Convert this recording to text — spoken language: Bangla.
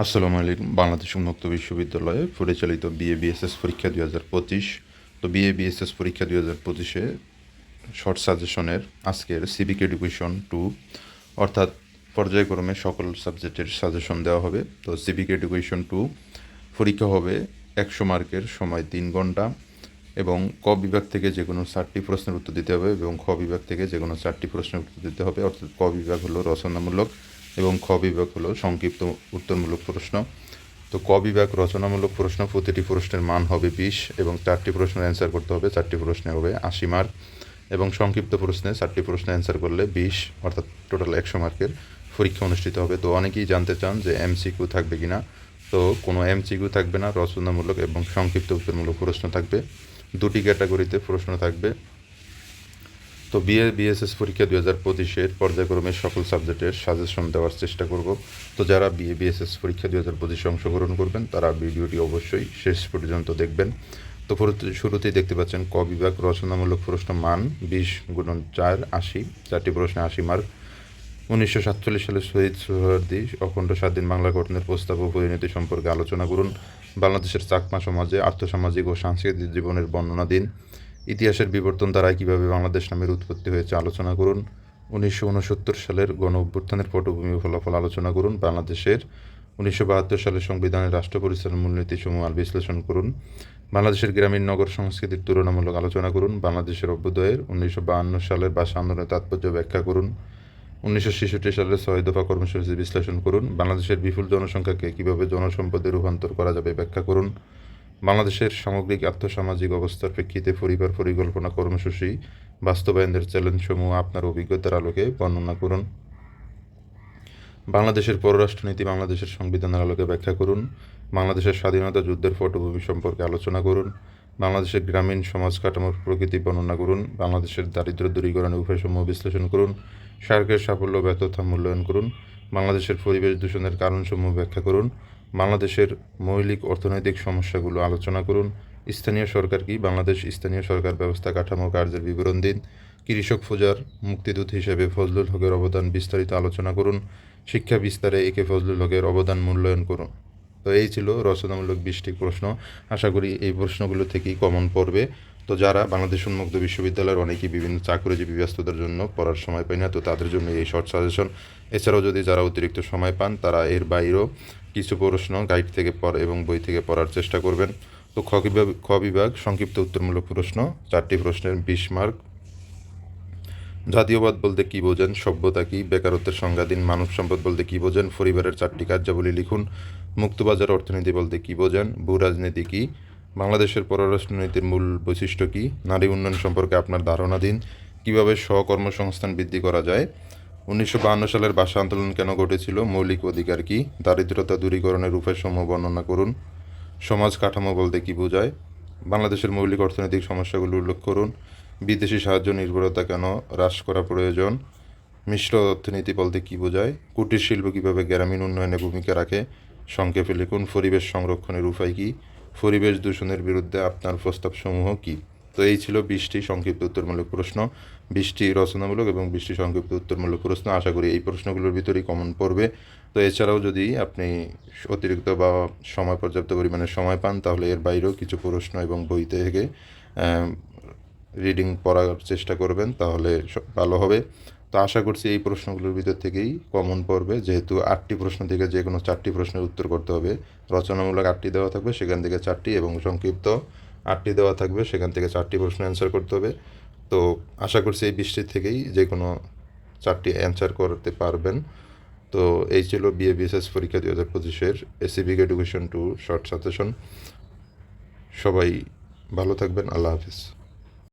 আসসালামু আলাইকুম। বাংলাদেশ উন্মুক্ত বিশ্ববিদ্যালয়ে পরিচালিত বিএ বিএসএস পরীক্ষা দুই হাজার পঁচিশ। তো বিএ বিএসএস পরীক্ষা দুই হাজার পঁচিশে শর্ট সাজেশনের আজকের সিভিক এডুকেশন টু অর্থাৎ পর্যায়ক্রমে সকল সাবজেক্টের সাজেশন দেওয়া হবে। তো সিভিক এডুকেশন টু পরীক্ষা হবে একশো মার্কের সময় তিন ঘণ্টা এবং ক বিভাগ থেকে যে কোনো চারটি প্রশ্নের উত্তর দিতে হবে এবং খ বিভাগ থেকে যে কোনো চারটি প্রশ্নের উত্তর দিতে হবে। অর্থাৎ ক বিভাগ হলো রচনামূলক এবং খ বিভাগ হলো সংক্ষিপ্ত উত্তরমূলক প্রশ্ন। তো ক বিভাগ রচনামূলক প্রশ্ন, প্রতিটি প্রশ্নের মান হবে বিশ এবং চারটি প্রশ্নের অ্যান্সার করতে হবে, চারটি প্রশ্নে হবে আশি মার্ক এবং সংক্ষিপ্ত প্রশ্নে চারটি প্রশ্ন অ্যান্সার করলে বিশ, অর্থাৎ টোটাল একশো মার্কের পরীক্ষা অনুষ্ঠিত হবে। তো অনেকেই জানতে চান যে এমসিকিউ থাকবে কি না তো কোনো এমসিকিউ থাকবে না, রচনামূলক এবং সংক্ষিপ্ত উত্তরমূলক প্রশ্ন থাকবে। দুটি ক্যাটাগরিতে প্রশ্ন থাকবে। তো বিএ, বিএসএস পরীক্ষা দুই হাজার পঁচিশের পর্যায়ক্রমে সকল সাবজেক্টের সাজেশন দেওয়ার চেষ্টা করব। তো যারা বিএ, বিএসএস পরীক্ষা দুই হাজার পঁচিশে অংশগ্রহণ করবেন, তারা ভিডিওটি অবশ্যই শেষ পর্যন্ত দেখবেন। তো শুরুতেই দেখতে পাচ্ছেন ক বিভাগ রচনামূলক প্রশ্ন মান বিশ গুণন চার আশি, চারটি প্রশ্নে আশি মার্ক। উনিশশো সাতচল্লিশ সালে শহীদ সোহরার্দি অখণ্ড স্বাধীন বাংলা গঠনের প্রস্তাব ও পরিণতি সম্পর্কে আলোচনা করুন। বাংলাদেশের চাকমা সমাজে আর্থসামাজিক ও সাংস্কৃতিক জীবনের বর্ণনা দিন। ইতিহাসের বিবর্তন দ্বারাই কীভাবে বাংলাদেশ নামের উৎপত্তি হয়েছে আলোচনা করুন। উনিশশো উনসত্তর সালের গণ অভ্যুত্থানের পটভূমি ফলাফল আলোচনা করুন। বাংলাদেশের উনিশশো বাহাত্তর সালের সংবিধানের রাষ্ট্র পরিচালনার মূলনীতিসমূহ বিশ্লেষণ করুন। বাংলাদেশের গ্রামীণ নগর সংস্কৃতির তুলনামূলক আলোচনা করুন। বাংলাদেশের অভ্যুদয়ের উনিশশো বাহান্ন সালের ভাষা আন্দোলনের তাৎপর্য ব্যাখ্যা করুন। উনিশশো ছেষট্টি সালের ছয় দফা কর্মসূচি বিশ্লেষণ করুন। বাংলাদেশের বিপুল জনসংখ্যাকে কীভাবে জনসম্পদে রূপান্তর করা যাবে ব্যাখ্যা করুন। বাংলাদেশের সামগ্রিক আর্থসামাজিক অবস্থার প্রেক্ষিতে পরিবার পরিকল্পনা কর্মসূচি, বাস্তবায়নের চ্যালেঞ্জসমূহ আপনার অভিজ্ঞতার আলোকে বর্ণনা করুন। বাংলাদেশের পররাষ্ট্রনীতি বাংলাদেশের সংবিধানের আলোকে ব্যাখ্যা করুন। বাংলাদেশের স্বাধীনতা যুদ্ধের পটভূমি সম্পর্কে আলোচনা করুন। বাংলাদেশের গ্রামীণ সমাজ কাঠামোর প্রকৃতি বর্ণনা করুন। বাংলাদেশের দারিদ্র দূরীকরণের উপায়সমূহ বিশ্লেষণ করুন। সার্কের সাফল্য ব্যর্থতা মূল্যায়ন করুন। বাংলাদেশের পরিবেশ দূষণের কারণসমূহ ব্যাখ্যা করুন। বাংলাদেশের মৌলিক অর্থনৈতিক সমস্যাগুলো আলোচনা করুন। স্থানীয় সরকার কি বাংলাদেশ স্থানীয় সরকার ব্যবস্থা কাঠামো কার্যের বিবরণ দিন? কৃষক পূজার মুক্তিদূত হিসেবে ফজলুল হকের অবদান বিস্তারিত আলোচনা করুন। শিক্ষা বিস্তারে একে ফজলুল হকের অবদান মূল্যায়ন করুন। তো এই ছিল রচনামূলক বিশটি প্রশ্ন। আশা করি এই প্রশ্নগুলো থেকেই কমন পড়বে। তো যারা বাংলাদেশ উন্মুক্ত বিশ্ববিদ্যালয়ের অনেকেই বিভিন্ন চাকরিজীবী ব্যস্ততার জন্য পড়ার সময় পায় না, তো তাদের জন্য এই শর্ট সাজেশন এছাড়াও যদি যারা অতিরিক্ত সময় পান, তারা এর বাইরেও কিছু প্রশ্ন গাইড থেকে পড় এবং বই থেকে পড়ার চেষ্টা করবেন। তো খ বিভাগ খ বিভাগ সংক্ষিপ্ত উত্তরমূলক প্রশ্ন, চারটি প্রশ্নের বিশ মার্ক জাতীয়বাদ বলতে কী বোঝেন? সভ্যতা কী? বেকারত্বের সংজ্ঞাধীন মানব সম্পদ বলতে কী বোঝেন? পরিবারের চারটি কার্যাবলী লিখুন। মুক্তবাজার অর্থনীতি বলতে কী বোঝেন? ভূ রাজনীতি কী? বাংলাদেশের পররাষ্ট্রনীতির মূল বৈশিষ্ট্য কী? নারী উন্নয়ন সম্পর্কে আপনার ধারণা দিন। কীভাবে স্বকর্মসংস্থান বৃদ্ধি করা যায়? উনিশশো সালের ভাষা আন্দোলন কেন ঘটেছিল? মৌলিক অধিকার কী? দারিদ্রতা দূরীকরণের উপায়সমূহ বর্ণনা করুন। সমাজ কাঠামো বলতে কী বোঝায়? বাংলাদেশের মৌলিক অর্থনৈতিক সমস্যাগুলো উল্লেখ করুন। বিদেশি সাহায্য নির্ভরতা কেন হ্রাস করা প্রয়োজন? মিশ্র অর্থনীতি বলতে কী বোঝায়? কুটির শিল্প কীভাবে গ্রামীণ উন্নয়নে ভূমিকা রাখে? সংক্ষেপে লিখুন, পরিবেশ সংরক্ষণের উপায় কী? পরিবেশ দূষণের বিরুদ্ধে আপনার প্রস্তাবসমূহ কী? তো এই ছিল বিশটি সংক্ষিপ্ত উত্তরমূলক প্রশ্ন, বিশটি রচনামূলক এবং বিশটি সংক্ষিপ্ত উত্তরমূলক প্রশ্ন। আশা করি এই প্রশ্নগুলোর ভিতরেই কমন পড়বে। তো এছাড়াও যদি আপনি অতিরিক্ত বা সময় পর্যাপ্ত পরিমাণে সময় পান, তাহলে এর বাইরেও কিছু প্রশ্ন এবং বই থেকে রিডিং পড়ার চেষ্টা করবেন, তাহলে ভালো হবে। তো আশা করছি এই প্রশ্নগুলোর ভিতর থেকেই কমন পড়বে। যেহেতু আটটি প্রশ্ন থেকে যে কোনো চারটি প্রশ্নের উত্তর করতে হবে। রচনামূলক আটটি দেওয়া থাকবে, সেখান থেকে চারটি এবং সংক্ষিপ্ত আটটি দেওয়া থাকবে, সেখান থেকে চারটি প্রশ্ন অ্যান্সার করতে হবে। তো আশা করছি এই বৃষ্টির থেকেই যে কোনো চারটি অ্যান্সার করতে পারবেন। তো এই ছিল বিএ বিএসএস পরীক্ষা দুই হাজার পঁচিশের এসিবিক এডুকেশন টু শর্ট সাজেশন সবাই ভালো থাকবেন, আল্লাহ হাফিজ।